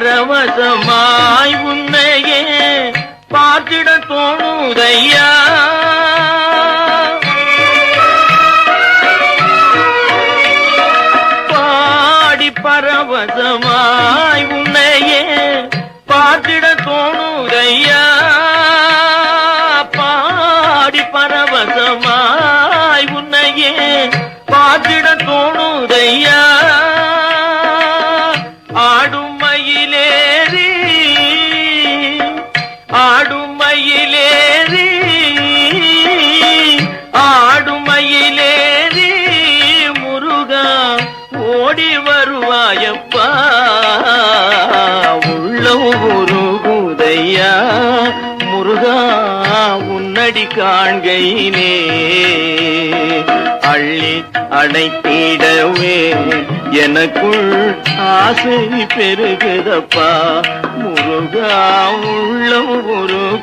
பரவசமாய் உன்னையே பார்த்திட தோணுதையா? பாடி பரவசமாய் உன்னையே பார்த்திட தோணுதையா? பாடி பரவசமாய் உன்னையே பார்த்திட தோணுதையா? ஓடி வருவாயப்பா. உள்ளம் உருகுதையா முருகா உன்னடி காண்கையினே. அள்ளி அடைத்திடவே எனக்குள் ஆசை பெருகுதப்பா. முருகா